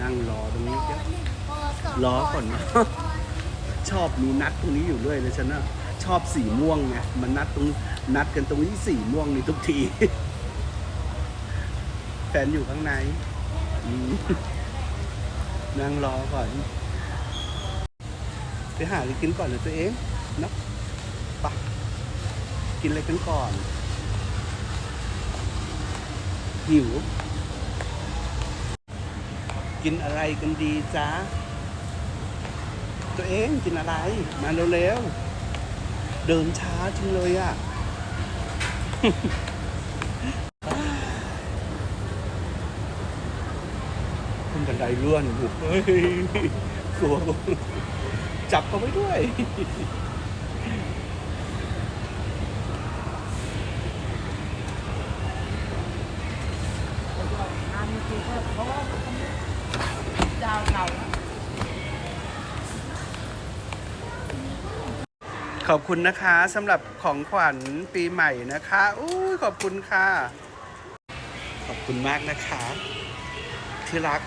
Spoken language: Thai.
นั่งรอตรงนี้เดี๋ยวรอก่อนนะ ชอบมีนัดตรงนี้อยู่เรื่อยเลยฉันนะชอบสีม่วงไงมันนัดตรงนัดกันตรงนี้สีม่วงนี่ทุกที แฟนอยู่ข้างในนั่งรอก่อน ไปหาอะไรกินก่อนเลยตัวเองนะไปะกินอะไรกันก่อนหิว กินอะไรกันดีจ๊ะ ตัวเองกินอะไร มาเร็วๆ เดินช้าจังเลยอะ่ะขึ้นบันไดเลื่อนอยู่เฮ้ยกลัวจับเขาไว้ด้วยเจ้าเก่า ขอบคุณนะคะสำหรับของขวัญปีใหม่นะคะอู้ขอบคุณค่ะ ขอบคุณมากนะคะ ที่รัก